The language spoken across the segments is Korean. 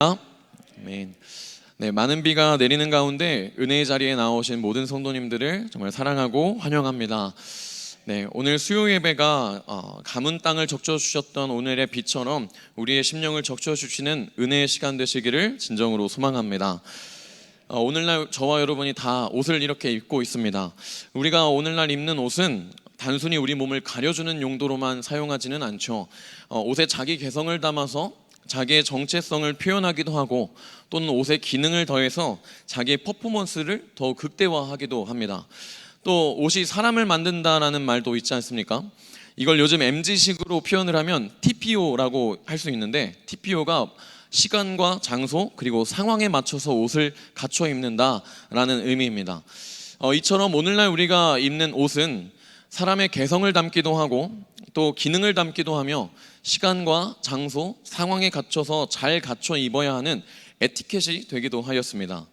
아멘. 네, 많은 비가 내리는 가운데 은혜의 자리에 나오신 모든 성도님들을 정말 사랑하고 환영합니다. 네, 오늘 수요 예배가 어, 가문 땅을 적셔 주셨던 오늘의 비처럼 우리의 심령을 적셔 주시는 은혜의 시간 되시기를 진정으로 소망합니다. 어, 오늘날 저와 여러분이 다 옷을 이렇게 입고 있습니다. 우리가 오늘날 입는 옷은 단순히 우리 몸을 가려주는 용도로만 사용하지는 않죠. 어, 옷에 자기 개성을 담아서 자기의 정체성을 표현하기도 하고 또는 옷의 기능을 더해서 자기의 퍼포먼스를 더 극대화하기도 합니다. 또 옷이 사람을 만든다라는 말도 있지 않습니까? 이걸 요즘 MZ식으로 표현을 하면 TPO라고 할 수 있는데 TPO가 시간과 장소 그리고 상황에 맞춰서 옷을 갖춰 입는다라는 의미입니다. 어, 이처럼 오늘날 우리가 입는 옷은 사람의 개성을 담기도 하고 또 기능을 담기도 하며 시간과 장소, 상황에 갖춰서 잘 갖춰 입어야 하는 에티켓이 되기도 하였습니다.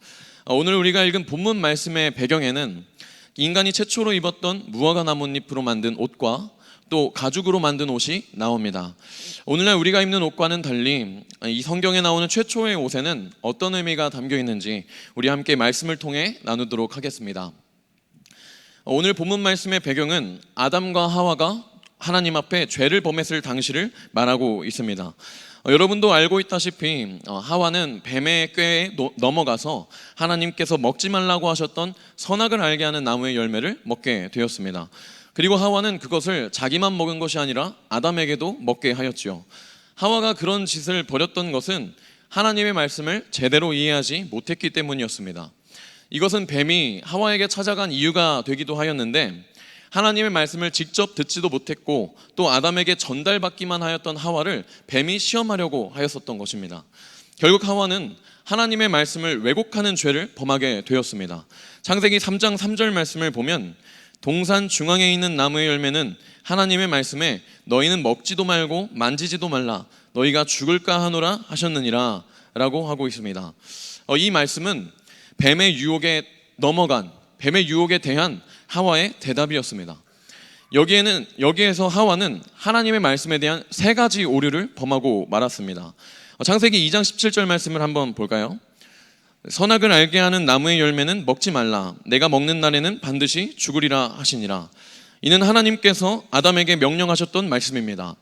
어, 오늘 우리가 읽은 본문 말씀의 배경에는 인간이 최초로 입었던 무화과 나뭇잎으로 만든 옷과 또 가죽으로 만든 옷이 나옵니다. 오늘날 우리가 입는 옷과는 달리 이 성경에 나오는 최초의 옷에는 어떤 의미가 담겨 있는지 우리 함께 말씀을 통해 나누도록 하겠습니다. 오늘 본문 말씀의 배경은 아담과 하와가 하나님 앞에 죄를 범했을 당시를 말하고 있습니다. 어, 여러분도 알고 있다시피 어, 하와는 뱀의 꾀에 노- 넘어가서 하나님께서 먹지 말라고 하셨던 선악을 알게 하는 나무의 열매를 먹게 되었습니다. 그리고 하와는 그것을 자기만 먹은 것이 아니라 아담에게도 먹게 하였지요. 하와가 그런 짓을 벌였던 것은 하나님의 말씀을 제대로 이해하지 못했기 때문이었습니다. 이것은 뱀이 하와에게 찾아간 이유가 되기도 하였는데 하나님의 말씀을 직접 듣지도 못했고 또 아담에게 전달받기만 하였던 하와를 뱀이 시험하려고 하였었던 것입니다. 결국 하와는 하나님의 말씀을 왜곡하는 죄를 범하게 되었습니다. 창세기 3장 3절 말씀을 보면 동산 중앙에 있는 나무의 열매는 하나님의 말씀에 너희는 먹지도 말고 만지지도 말라 너희가 죽을까 하노라 하셨느니라 라고 하고 있습니다. 어, 이 말씀은 뱀의 유혹에 넘어간 뱀의 유혹에 대한 하와의 대답이었습니다. 여기에는 여기에서 하와는 하나님의 말씀에 대한 세 가지 오류를 범하고 말았습니다. 어, 창세기 2장 17절 말씀을 한번 볼까요? 선악을 알게 하는 나무의 열매는 먹지 말라. 내가 먹는 날에는 반드시 죽으리라 하시니라. 이는 하나님께서 아담에게 명령하셨던 말씀입니다.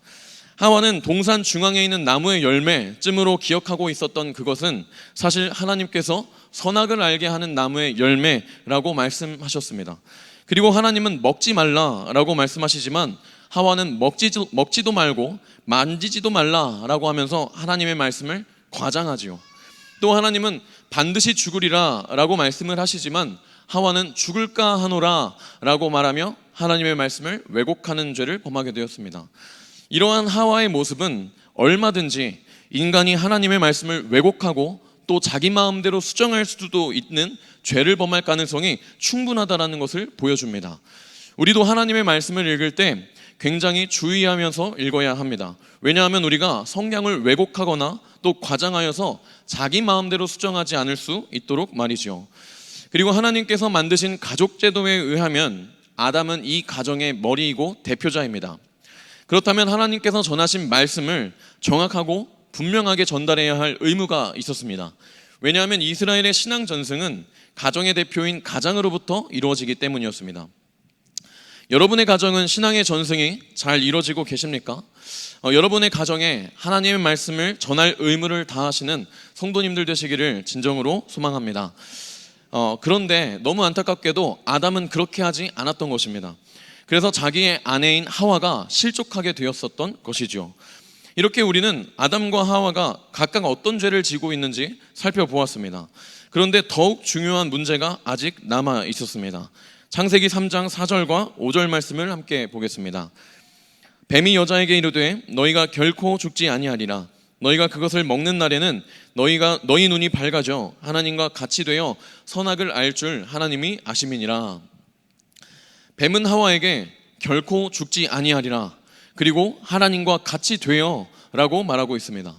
하와는 동산 중앙에 있는 나무의 열매쯤으로 기억하고 있었던 그것은 사실 하나님께서 선악을 알게 하는 나무의 열매라고 말씀하셨습니다. 그리고 하나님은 먹지 말라라고 말씀하시지만 하와는 먹지도, 먹지도 말고 만지지도 말라라고 하면서 하나님의 말씀을 과장하지요. 또 하나님은 반드시 죽으리라라고 말씀을 하시지만 하와는 죽을까 하노라라고 말하며 하나님의 말씀을 왜곡하는 죄를 범하게 되었습니다. 이러한 하와의 모습은 얼마든지 인간이 하나님의 말씀을 왜곡하고 또 자기 마음대로 수정할 수도 있는 죄를 범할 가능성이 충분하다라는 것을 보여줍니다. 우리도 하나님의 말씀을 읽을 때 굉장히 주의하면서 읽어야 합니다. 왜냐하면 우리가 성경을 왜곡하거나 또 과장하여서 자기 마음대로 수정하지 않을 수 있도록 말이죠. 그리고 하나님께서 만드신 가족 제도에 의하면 아담은 이 가정의 머리이고 대표자입니다. 그렇다면 하나님께서 전하신 말씀을 정확하고 분명하게 전달해야 할 의무가 있었습니다. 왜냐하면 이스라엘의 신앙 전승은 가정의 대표인 가장으로부터 이루어지기 때문이었습니다. 여러분의 가정은 신앙의 전승이 잘 이루어지고 계십니까? 어, 여러분의 가정에 하나님의 말씀을 전할 의무를 다하시는 성도님들 되시기를 진정으로 소망합니다. 어, 그런데 너무 안타깝게도 아담은 그렇게 하지 않았던 것입니다. 그래서 자기의 아내인 하와가 실족하게 되었었던 것이죠. 이렇게 우리는 아담과 하와가 각각 어떤 죄를 지고 있는지 살펴보았습니다. 그런데 더욱 중요한 문제가 아직 남아 있었습니다. 창세기 3장 4절과 5절 말씀을 함께 보겠습니다. 뱀이 여자에게 이르되 너희가 결코 죽지 아니하리라 너희가 그것을 먹는 날에는 너희가 너희 눈이 밝아져 하나님과 같이 되어 선악을 알 줄 하나님이 아심이니라 뱀은 하와에게 결코 죽지 아니하리라 그리고 하나님과 같이 되어라고 말하고 있습니다.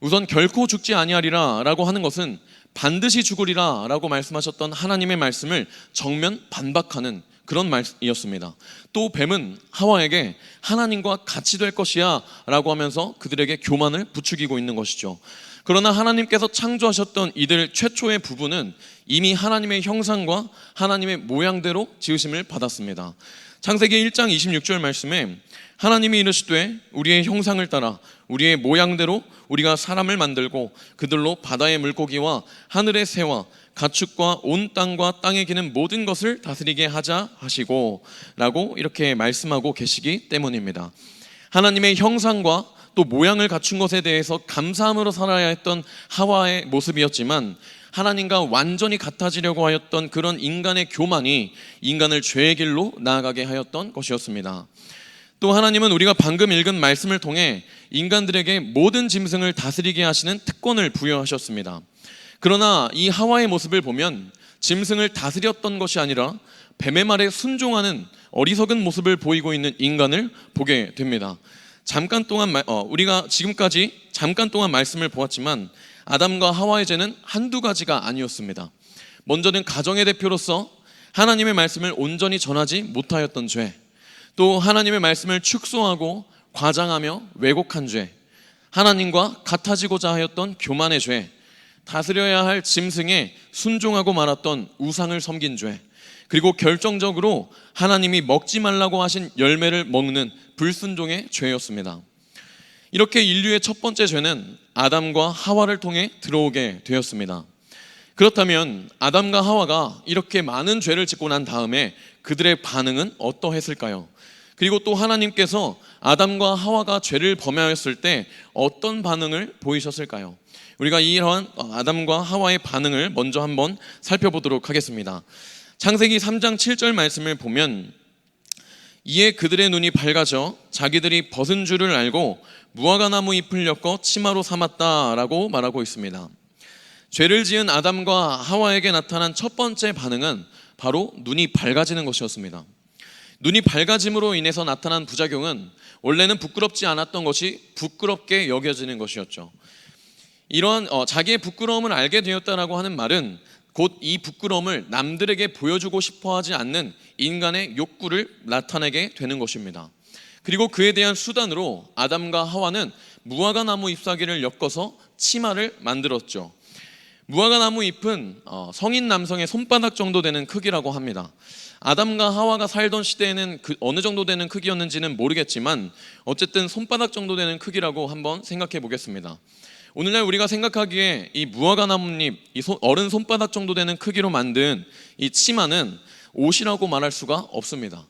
우선 결코 죽지 아니하리라라고 하는 것은 반드시 죽으리라라고 말씀하셨던 하나님의 말씀을 정면 반박하는 그런 말이었습니다. 또 뱀은 하와에게 하나님과 같이 될 것이야 라고 하면서 그들에게 교만을 부추기고 있는 것이죠. 그러나 하나님께서 창조하셨던 이들 최초의 부부는 이미 하나님의 형상과 하나님의 모양대로 지으심을 받았습니다. 창세기 1장 26절 말씀에 하나님이 이르시되 우리의 형상을 따라 우리의 모양대로 우리가 사람을 만들고 그들로 바다의 물고기와 하늘의 새와 가축과 온 땅과 땅에 기는 모든 것을 다스리게 하자 하시고 라고 이렇게 말씀하고 계시기 때문입니다. 하나님의 형상과 또 모양을 갖춘 것에 대해서 감사함으로 살아야 했던 하와의 모습이었지만 하나님과 완전히 같아지려고 하였던 그런 인간의 교만이 인간을 죄의 길로 나아가게 하였던 것이었습니다. 또 하나님은 우리가 방금 읽은 말씀을 통해 인간들에게 모든 짐승을 다스리게 하시는 특권을 부여하셨습니다. 그러나 이 하와의 모습을 보면 짐승을 다스렸던 것이 아니라 뱀의 말에 순종하는 어리석은 모습을 보이고 있는 인간을 보게 됩니다. 잠깐 동안 말- 어, 우리가 지금까지 잠깐 동안 말씀을 보았지만 아담과 하와의 죄는 한두 가지가 아니었습니다. 먼저는 가정의 대표로서 하나님의 말씀을 온전히 전하지 못하였던 죄, 또 하나님의 말씀을 축소하고 과장하며 왜곡한 죄, 하나님과 같아지고자 하였던 교만의 죄, 다스려야 할 짐승에 순종하고 말았던 우상을 섬긴 죄, 그리고 결정적으로 하나님이 먹지 말라고 하신 열매를 먹는 불순종의 죄였습니다. 이렇게 인류의 첫 번째 죄는 아담과 하와를 통해 들어오게 되었습니다. 그렇다면 아담과 하와가 이렇게 많은 죄를 짓고 난 다음에 그들의 반응은 어떠했을까요? 그리고 또 하나님께서 아담과 하와가 죄를 범하였을 때 어떤 반응을 보이셨을까요? 우리가 이러한 아담과 하와의 반응을 먼저 한번 살펴보도록 하겠습니다. 창세기 3장 7절 말씀을 보면 이에 그들의 눈이 밝아져 자기들이 벗은 줄을 알고 무화과 나무 잎을 엮어 치마로 삼았다라고 말하고 있습니다. 죄를 지은 아담과 하와에게 나타난 첫 번째 반응은 바로 눈이 밝아지는 것이었습니다. 눈이 밝아짐으로 인해서 나타난 부작용은 원래는 부끄럽지 않았던 것이 부끄럽게 여겨지는 것이었죠. 이러한 어, 자기의 부끄러움을 알게 되었다라고 하는 말은 곧 이 부끄러움을 남들에게 보여주고 싶어 하지 않는 인간의 욕구를 나타내게 되는 것입니다. 그리고 그에 대한 수단으로 아담과 하와는 무화과 나무 잎사귀를 엮어서 치마를 만들었죠. 무화과 나무 잎은 어, 성인 남성의 손바닥 정도 되는 크기라고 합니다. 아담과 하와가 살던 시대에는 그 어느 정도 되는 크기였는지는 모르겠지만 어쨌든 손바닥 정도 되는 크기라고 한번 생각해 보겠습니다. 오늘날 우리가 생각하기에 이 무화과 나뭇잎, 이 손- 어른 손바닥 정도 되는 크기로 만든 이 치마는 옷이라고 말할 수가 없습니다.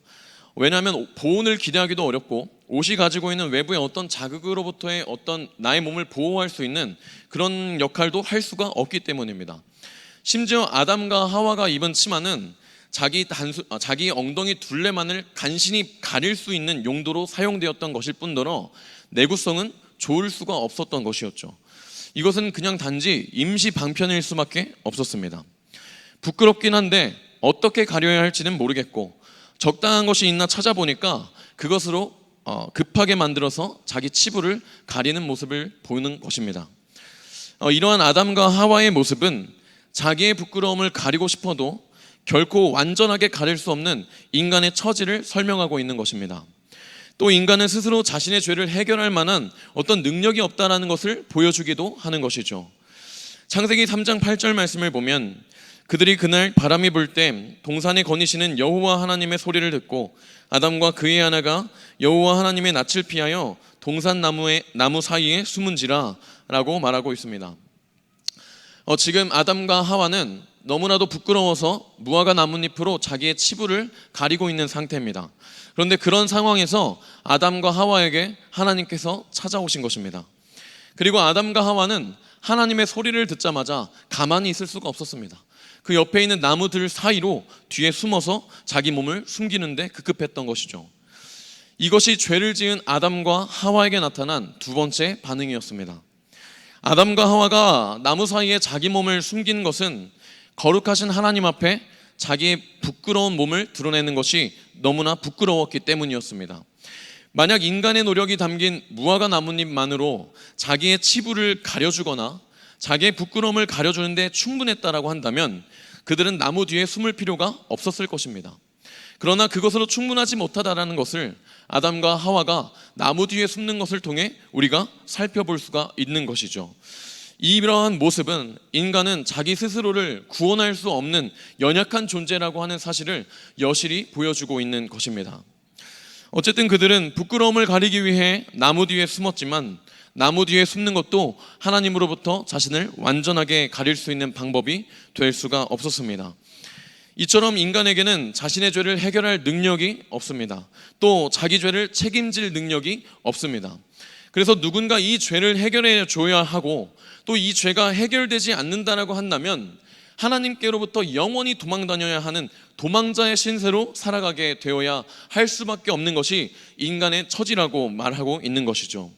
왜냐하면 보온을 기대하기도 어렵고 옷이 가지고 있는 외부의 어떤 자극으로부터의 어떤 나의 몸을 보호할 수 있는 그런 역할도 할 수가 없기 때문입니다. 심지어 아담과 하와가 입은 치마는 자기 단수, 아, 자기 엉덩이 둘레만을 간신히 가릴 수 있는 용도로 사용되었던 것일 뿐더러 내구성은 좋을 수가 없었던 것이었죠. 이것은 그냥 단지 임시 방편일 수밖에 없었습니다. 부끄럽긴 한데 어떻게 가려야 할지는 모르겠고 적당한 것이 있나 찾아보니까 그것으로 어, 급하게 만들어서 자기 치부를 가리는 모습을 보이는 것입니다. 어, 이러한 아담과 하와의 모습은 자기의 부끄러움을 가리고 싶어도 결코 완전하게 가릴 수 없는 인간의 처지를 설명하고 있는 것입니다. 또 인간은 스스로 자신의 죄를 해결할 만한 어떤 능력이 없다라는 것을 보여주기도 하는 것이죠. 창세기 3장 8절 말씀을 보면 그들이 그날 바람이 불 때 동산에 거니시는 여호와 하나님의 소리를 듣고 아담과 그의 아내가 여호와 하나님의 낯을 피하여 동산 나무의 나무 사이에 숨은지라라고 말하고 있습니다. 어, 지금 아담과 하와는 너무나도 부끄러워서 무화과 나뭇잎으로 자기의 치부를 가리고 있는 상태입니다. 그런데 그런 상황에서 아담과 하와에게 하나님께서 찾아오신 것입니다. 그리고 아담과 하와는 하나님의 소리를 듣자마자 가만히 있을 수가 없었습니다. 그 옆에 있는 나무들 사이로 뒤에 숨어서 자기 몸을 숨기는데 급급했던 것이죠. 이것이 죄를 지은 아담과 하와에게 나타난 두 번째 반응이었습니다. 아담과 하와가 나무 사이에 자기 몸을 숨기는 것은 거룩하신 하나님 앞에 자기의 부끄러운 몸을 드러내는 것이 너무나 부끄러웠기 때문이었습니다. 만약 인간의 노력이 담긴 무화과 나뭇잎만으로 자기의 치부를 가려주거나 자기의 부끄러움을 가려주는데 충분했다라고 한다면 그들은 나무 뒤에 숨을 필요가 없었을 것입니다. 그러나 그것으로 충분하지 못하다라는 것을 아담과 하와가 나무 뒤에 숨는 것을 통해 우리가 살펴볼 수가 있는 것이죠. 이러한 모습은 인간은 자기 스스로를 구원할 수 없는 연약한 존재라고 하는 사실을 여실히 보여주고 있는 것입니다. 어쨌든 그들은 부끄러움을 가리기 위해 나무 뒤에 숨었지만 나무 뒤에 숨는 것도 하나님으로부터 자신을 완전하게 가릴 수 있는 방법이 될 수가 없었습니다. 이처럼 인간에게는 자신의 죄를 해결할 능력이 없습니다. 또 자기 죄를 책임질 능력이 없습니다. 그래서 누군가 이 죄를 해결해 줘야 하고 또 이 죄가 해결되지 않는다라고 한다면 하나님께로부터 영원히 도망 다녀야 하는 도망자의 신세로 살아가게 되어야 할 수밖에 없는 것이 인간의 처지라고 말하고 있는 것이죠.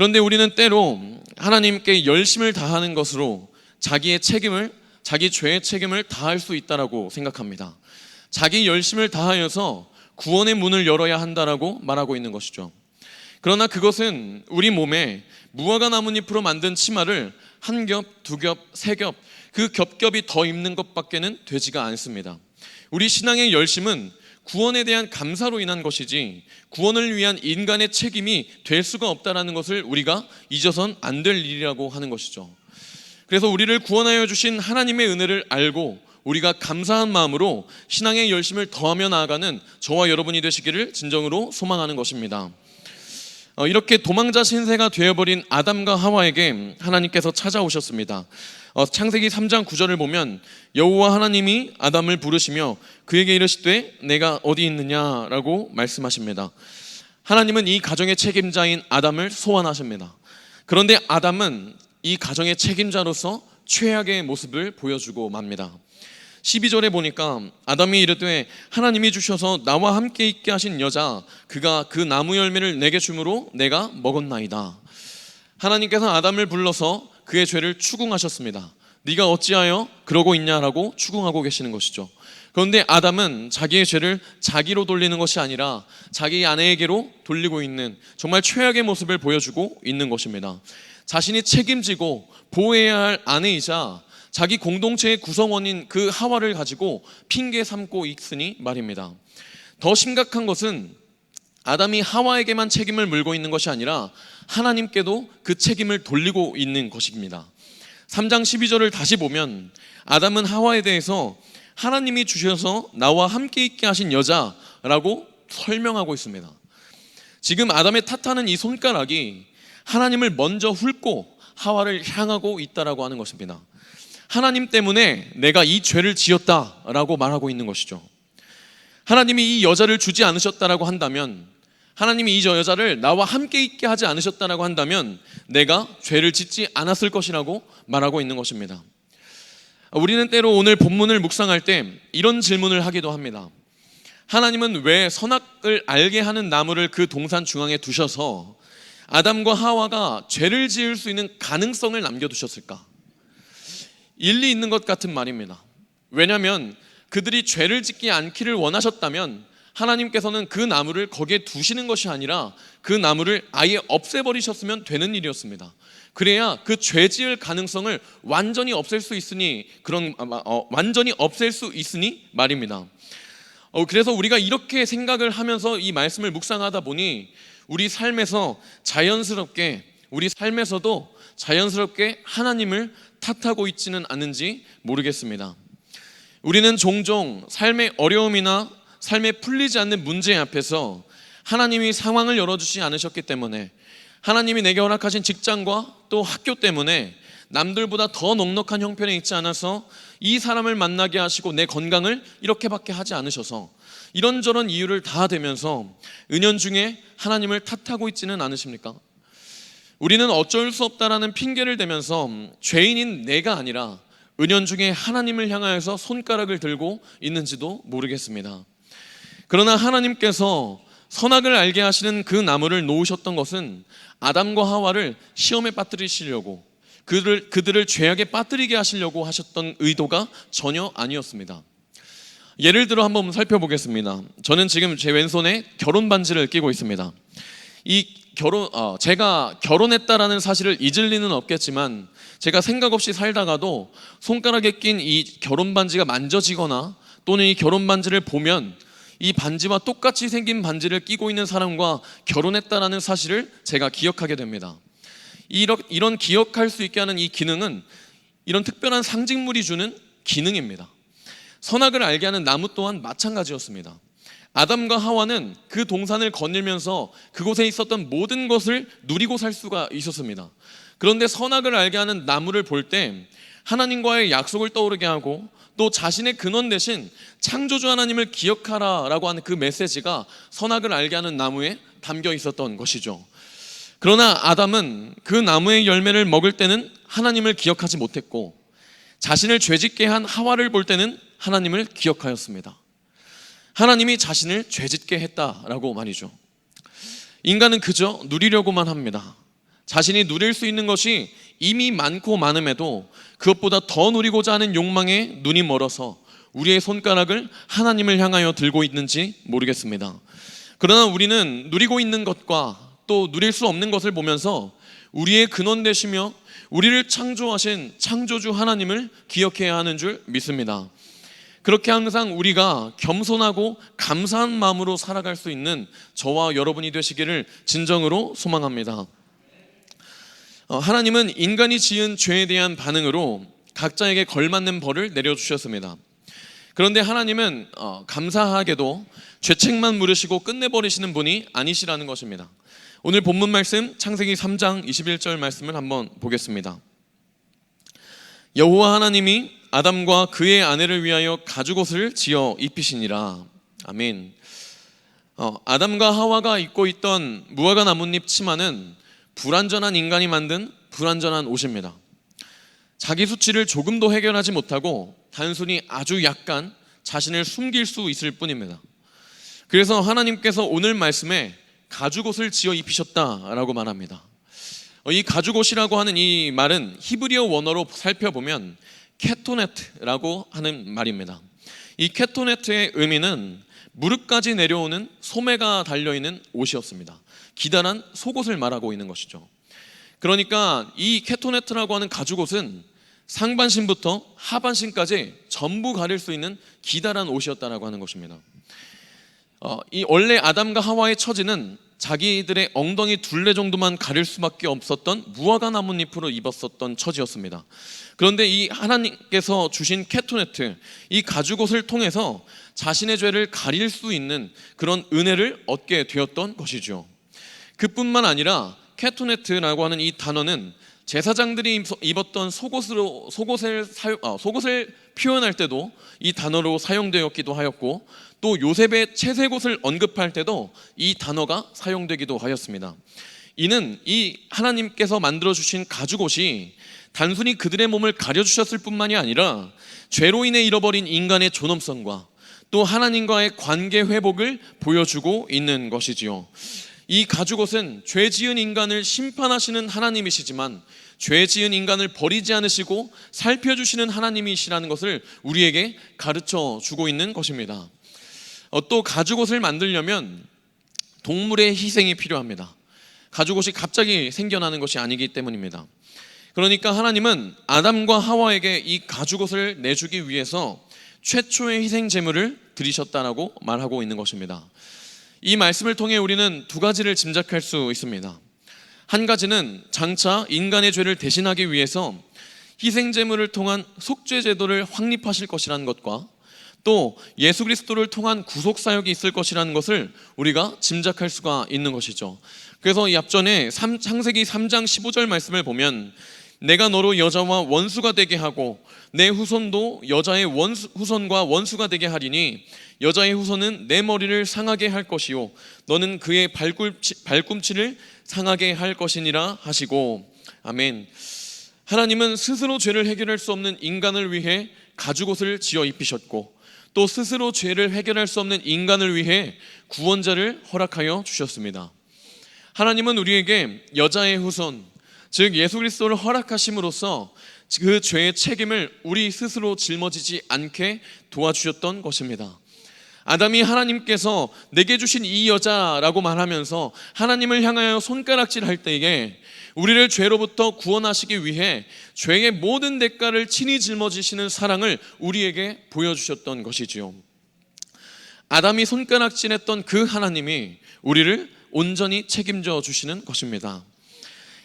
그런데 우리는 때로 하나님께 열심을 다하는 것으로 자기의 책임을 자기 죄의 책임을 다할 수 있다라고 생각합니다. 자기 열심을 다하여서 구원의 문을 열어야 한다라고 말하고 있는 것이죠. 그러나 그것은 우리 몸에 무화과 나뭇잎으로 만든 치마를 한 겹, 두 겹, 세 겹, 그 겹겹이 더 입는 것밖에는 되지가 않습니다. 우리 신앙의 열심은 구원에 대한 감사로 인한 것이지 구원을 위한 인간의 책임이 될 수가 없다라는 것을 우리가 잊어선 안 될 일이라고 하는 것이죠. 그래서 우리를 구원하여 주신 하나님의 은혜를 알고 우리가 감사한 마음으로 신앙의 열심을 더하며 나아가는 저와 여러분이 되시기를 진정으로 소망하는 것입니다. 어, 이렇게 도망자 신세가 되어버린 아담과 하와에게 하나님께서 찾아오셨습니다. 어, 창세기 3장 9절을 보면 여호와 하나님이 아담을 부르시며 그에게 이르시되 내가 어디 있느냐라고 말씀하십니다. 하나님은 이 가정의 책임자인 아담을 소환하십니다. 그런데 아담은 이 가정의 책임자로서 최악의 모습을 보여주고 맙니다. 12절에 보니까 아담이 이르되 하나님이 주셔서 나와 함께 있게 하신 여자 그가 그 나무 열매를 내게 주므로 내가 먹었나이다. 하나님께서 아담을 불러서 그의 죄를 추궁하셨습니다. 네가 어찌하여 그러고 있냐라고 추궁하고 계시는 것이죠. 그런데 아담은 자기의 죄를 자기로 돌리는 것이 아니라 자기 아내에게로 돌리고 있는 정말 최악의 모습을 보여주고 있는 것입니다. 자신이 책임지고 보호해야 할 아내이자 자기 공동체의 구성원인 그 하와를 가지고 핑계 삼고 있으니 말입니다. 더 심각한 것은 아담이 하와에게만 책임을 물고 있는 것이 아니라 하나님께도 그 책임을 돌리고 있는 것입니다. 3장 12절을 다시 보면 아담은 하와에 대해서 하나님이 주셔서 나와 함께 있게 하신 여자라고 설명하고 있습니다. 지금 아담의 탓하는 이 손가락이 하나님을 먼저 훑고 하와를 향하고 있다라고 하는 것입니다. 하나님 때문에 내가 이 죄를 지었다라고 말하고 있는 것이죠. 하나님이 이 여자를 주지 않으셨다라고 한다면 하나님이 이 여자를 나와 함께 있게 하지 않으셨다라고 한다면 내가 죄를 짓지 않았을 것이라고 말하고 있는 것입니다. 우리는 때로 오늘 본문을 묵상할 때 이런 질문을 하기도 합니다. 하나님은 왜 선악을 알게 하는 나무를 그 동산 중앙에 두셔서 아담과 하와가 죄를 지을 수 있는 가능성을 남겨두셨을까? 일리 있는 것 같은 말입니다. 왜냐하면 그들이 죄를 짓지 않기를 원하셨다면 하나님께서는 그 나무를 거기에 두시는 것이 아니라 그 나무를 아예 없애버리셨으면 되는 일이었습니다. 그래야 그 죄지을 가능성을 완전히 없앨 수 있으니 그런 어, 완전히 없앨 수 있으니 말입니다. 어, 그래서 우리가 이렇게 생각을 하면서 이 말씀을 묵상하다 보니 우리 삶에서 자연스럽게 우리 삶에서도 자연스럽게 하나님을 탓하고 있지는 않은지 모르겠습니다. 우리는 종종 삶의 어려움이나 삶에 풀리지 않는 문제 앞에서 하나님이 상황을 열어주지 않으셨기 때문에 하나님이 내게 허락하신 직장과 또 학교 때문에 남들보다 더 넉넉한 형편에 있지 않아서 이 사람을 만나게 하시고 내 건강을 이렇게밖에 하지 않으셔서 이런저런 이유를 다 대면서 은연중에 하나님을 탓하고 있지는 않으십니까? 우리는 어쩔 수 없다라는 핑계를 대면서 죄인인 내가 아니라 은연중에 하나님을 향하여서 손가락을 들고 있는지도 모르겠습니다. 그러나 하나님께서 선악을 알게 하시는 그 나무를 놓으셨던 것은 아담과 하와를 시험에 빠뜨리시려고 그들을, 그들을 죄악에 빠뜨리게 하시려고 하셨던 의도가 전혀 아니었습니다. 예를 들어 한번 살펴보겠습니다. 저는 지금 제 왼손에 결혼 반지를 끼고 있습니다. 이 결혼, 어, 제가 결혼했다라는 사실을 잊을 리는 없겠지만 제가 생각 없이 살다가도 손가락에 낀 이 결혼 반지가 만져지거나 또는 이 결혼 반지를 보면 이 반지와 똑같이 생긴 반지를 끼고 있는 사람과 결혼했다라는 사실을 제가 기억하게 됩니다. 이런, 이런 기억할 수 있게 하는 이 기능은 이런 특별한 상징물이 주는 기능입니다. 선악을 알게 하는 나무 또한 마찬가지였습니다. 아담과 하와는 그 동산을 거닐면서 그곳에 있었던 모든 것을 누리고 살 수가 있었습니다. 그런데 선악을 알게 하는 나무를 볼 때 하나님과의 약속을 떠오르게 하고 또 자신의 근원 대신 창조주 하나님을 기억하라라고 하는 그 메시지가 선악을 알게 하는 나무에 담겨 있었던 것이죠. 그러나 아담은 그 나무의 열매를 먹을 때는 하나님을 기억하지 못했고 자신을 죄짓게 한 하와를 볼 때는 하나님을 기억하였습니다. 하나님이 자신을 죄짓게 했다라고 말이죠. 인간은 그저 누리려고만 합니다. 자신이 누릴 수 있는 것이 이미 많고 많음에도 그것보다 더 누리고자 하는 욕망에 눈이 멀어서 우리의 손가락을 하나님을 향하여 들고 있는지 모르겠습니다. 그러나 우리는 누리고 있는 것과 또 누릴 수 없는 것을 보면서 우리의 근원 되시며 우리를 창조하신 창조주 하나님을 기억해야 하는 줄 믿습니다. 그렇게 항상 우리가 겸손하고 감사한 마음으로 살아갈 수 있는 저와 여러분이 되시기를 진정으로 소망합니다. 어, 하나님은 인간이 지은 죄에 대한 반응으로 각자에게 걸맞는 벌을 내려주셨습니다. 그런데 하나님은 어, 감사하게도 죄책만 물으시고 끝내버리시는 분이 아니시라는 것입니다. 오늘 본문 말씀 창세기 3장 21절 말씀을 한번 보겠습니다. 여호와 하나님이 아담과 그의 아내를 위하여 가죽옷을 지어 입히시니라. 아멘. 어, 아담과 하와가 입고 있던 무화과 나뭇잎 치마는 불완전한 인간이 만든 불완전한 옷입니다. 자기 수치를 조금도 해결하지 못하고 단순히 아주 약간 자신을 숨길 수 있을 뿐입니다. 그래서 하나님께서 오늘 말씀에 가죽옷을 지어 입히셨다라고 말합니다. 어, 이 가죽옷이라고 하는 이 말은 히브리어 원어로 살펴보면 케토네트라고 하는 말입니다. 이 케토네트의 의미는 무릎까지 내려오는 소매가 달려 있는 옷이었습니다. 기다란 속옷을 말하고 있는 것이죠. 그러니까 이 케토네트라고 하는 가죽옷은 상반신부터 하반신까지 전부 가릴 수 있는 기다란 옷이었다라고 하는 것입니다. 어, 이 원래 아담과 하와의 처지는 자기들의 엉덩이 둘레 정도만 가릴 수밖에 없었던 무화과 나뭇잎으로 입었었던 처지였습니다. 그런데 이 하나님께서 주신 케토네트, 이 가죽옷을 통해서 자신의 죄를 가릴 수 있는 그런 은혜를 얻게 되었던 것이죠. 그뿐만 아니라 케토네트라고 하는 이 단어는 제사장들이 입었던 속옷으로 속옷을 사용, 아, 속옷을 표현할 때도 이 단어로 사용되었기도 하였고 또 요셉의 채색옷을 언급할 때도 이 단어가 사용되기도 하였습니다. 이는 이 하나님께서 만들어 주신 가죽옷이 단순히 그들의 몸을 가려 주셨을 뿐만이 아니라 죄로 인해 잃어버린 인간의 존엄성과 또 하나님과의 관계 회복을 보여주고 있는 것이지요. 이 가죽옷은 죄 지은 인간을 심판하시는 하나님이시지만 죄 지은 인간을 버리지 않으시고 살펴주시는 하나님이시라는 것을 우리에게 가르쳐 주고 있는 것입니다. 어, 또 가죽옷을 만들려면 동물의 희생이 필요합니다. 가죽옷이 갑자기 생겨나는 것이 아니기 때문입니다. 그러니까 하나님은 아담과 하와에게 이 가죽옷을 내주기 위해서 최초의 희생 제물을 드리셨다라고 말하고 있는 것입니다. 이 말씀을 통해 우리는 두 가지를 짐작할 수 있습니다. 한 가지는 장차 인간의 죄를 대신하기 위해서 희생 제물을 통한 속죄 제도를 확립하실 것이라는 것과 또 예수 그리스도를 통한 구속 사역이 있을 것이라는 것을 우리가 짐작할 수가 있는 것이죠. 그래서 이 앞전에 창세기 3장 15절 말씀을 보면 내가 너로 여자와 원수가 되게 하고 내 후손도 여자의 원수, 후손과 원수가 되게 하리니 여자의 후손은 내 머리를 상하게 할 것이요 너는 그의 발꿈치, 발꿈치를 상하게 할 것이니라 하시고 아멘. 하나님은 스스로 죄를 해결할 수 없는 인간을 위해 가죽옷을 지어 입히셨고 또 스스로 죄를 해결할 수 없는 인간을 위해 구원자를 허락하여 주셨습니다. 하나님은 우리에게 여자의 후손, 즉 예수 그리스도를 허락하심으로써 그 죄의 책임을 우리 스스로 짊어지지 않게 도와주셨던 것입니다. 아담이 하나님께서 내게 주신 이 여자라고 말하면서 하나님을 향하여 손가락질 할 때에 우리를 죄로부터 구원하시기 위해 죄의 모든 대가를 친히 짊어지시는 사랑을 우리에게 보여주셨던 것이지요. 아담이 손가락질했던 그 하나님이 우리를 온전히 책임져 주시는 것입니다.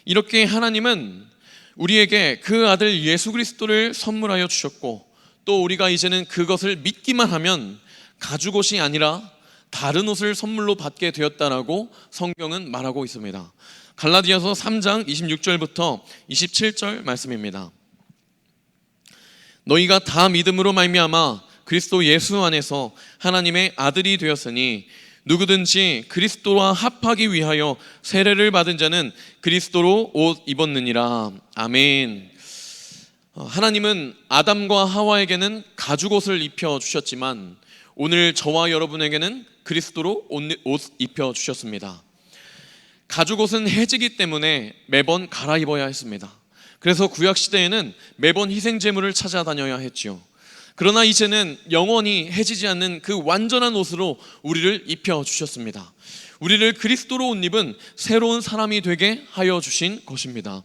이렇게 하나님은 우리에게 그 아들 예수 그리스도를 선물하여 주셨고 또 우리가 이제는 그것을 믿기만 하면 가죽 옷이 아니라 다른 옷을 선물로 받게 되었다라고 성경은 말하고 있습니다. 갈라디아서 3장 26절부터 27절 말씀입니다. 너희가 다 믿음으로 말미암아 그리스도 예수 안에서 하나님의 아들이 되었으니 누구든지 그리스도와 합하기 위하여 세례를 받은 자는 그리스도로 옷 입었느니라. 아멘. 어, 하나님은 아담과 하와에게는 가죽 옷을 입혀 주셨지만 오늘 저와 여러분에게는 그리스도로 옷, 옷 입혀 주셨습니다. 가죽 옷은 해지기 때문에 매번 갈아입어야 했습니다. 그래서 구약 시대에는 매번 희생 제물을 찾아다녀야 했지요. 그러나 이제는 영원히 해지지 않는 그 완전한 옷으로 우리를 입혀 주셨습니다. 우리를 그리스도로 옷 입은 새로운 사람이 되게 하여 주신 것입니다.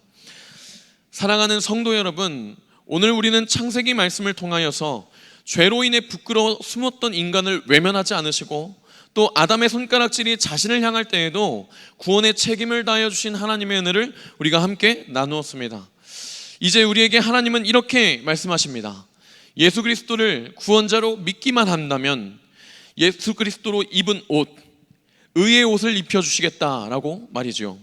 사랑하는 성도 여러분, 오늘 우리는 창세기 말씀을 통하여서 죄로 인해 부끄러워 숨었던 인간을 외면하지 않으시고 또 아담의 손가락질이 자신을 향할 때에도 구원의 책임을 다하여 주신 하나님의 은혜를 우리가 함께 나누었습니다. 이제 우리에게 하나님은 이렇게 말씀하십니다. 예수 그리스도를 구원자로 믿기만 한다면 예수 그리스도로 입은 옷, 의의 옷을 입혀 주시겠다라고 말이죠.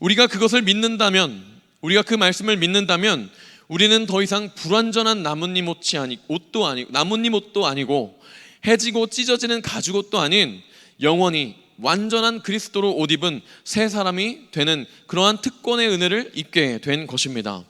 우리가 그것을 믿는다면, 우리가 그 말씀을 믿는다면 우리는 더 이상 불완전한 나뭇잎 옷이 아니 옷도 아니고 나뭇잎 옷도 아니고 해지고 찢어지는 가죽 옷도 아닌 영원히 완전한 그리스도로 옷 입은 새 사람이 되는 그러한 특권의 은혜를 입게 된 것입니다.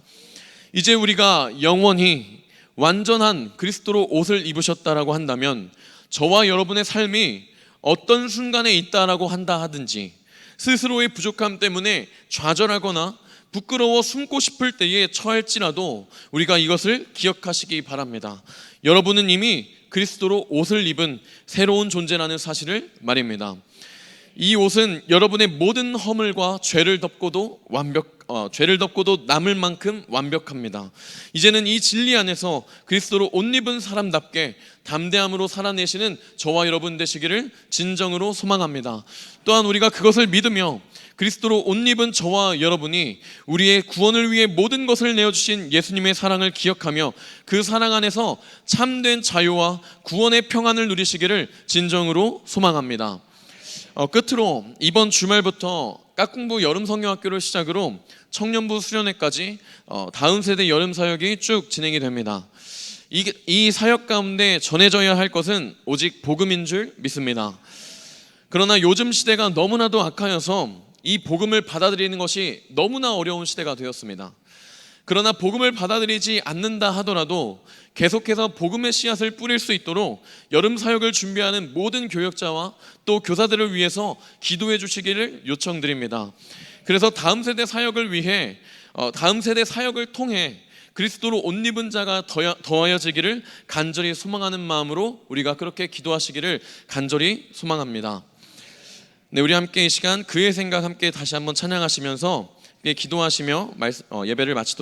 이제 우리가 영원히 완전한 그리스도로 옷을 입으셨다라고 한다면 저와 여러분의 삶이 어떤 순간에 있다라고 한다 하든지 스스로의 부족함 때문에 좌절하거나 부끄러워 숨고 싶을 때에 처할지라도 우리가 이것을 기억하시기 바랍니다. 여러분은 이미 그리스도로 옷을 입은 새로운 존재라는 사실을 말입니다. 이 옷은 여러분의 모든 허물과 죄를 덮고도 완벽 어, 죄를 덮고도 남을 만큼 완벽합니다. 이제는 이 진리 안에서 그리스도로 옷 입은 사람답게 담대함으로 살아내시는 저와 여러분 되시기를 진정으로 소망합니다. 또한 우리가 그것을 믿으며 그리스도로 옷 입은 저와 여러분이 우리의 구원을 위해 모든 것을 내어주신 예수님의 사랑을 기억하며 그 사랑 안에서 참된 자유와 구원의 평안을 누리시기를 진정으로 소망합니다. 어, 끝으로 이번 주말부터 깍공부 여름 성경학교를 시작으로 청년부 수련회까지 어, 다음 세대 여름 사역이 쭉 진행이 됩니다. 이, 이 사역 가운데 전해져야 할 것은 오직 복음인 줄 믿습니다. 그러나 요즘 시대가 너무나도 악하여서 이 복음을 받아들이는 것이 너무나 어려운 시대가 되었습니다. 그러나 복음을 받아들이지 않는다 하더라도 계속해서 복음의 씨앗을 뿌릴 수 있도록 여름 사역을 준비하는 모든 교역자와 또 교사들을 위해서 기도해 주시기를 요청드립니다. 그래서 다음 세대 사역을 위해 어, 다음 세대 사역을 통해 그리스도로 옷 입은 자가 더하- 더하여지기를 간절히 소망하는 마음으로 우리가 그렇게 기도하시기를 간절히 소망합니다. 네, 우리 함께 이 시간 그의 생각 함께 다시 한번 찬양하시면서 기도하시며 어, 예배를 마치도록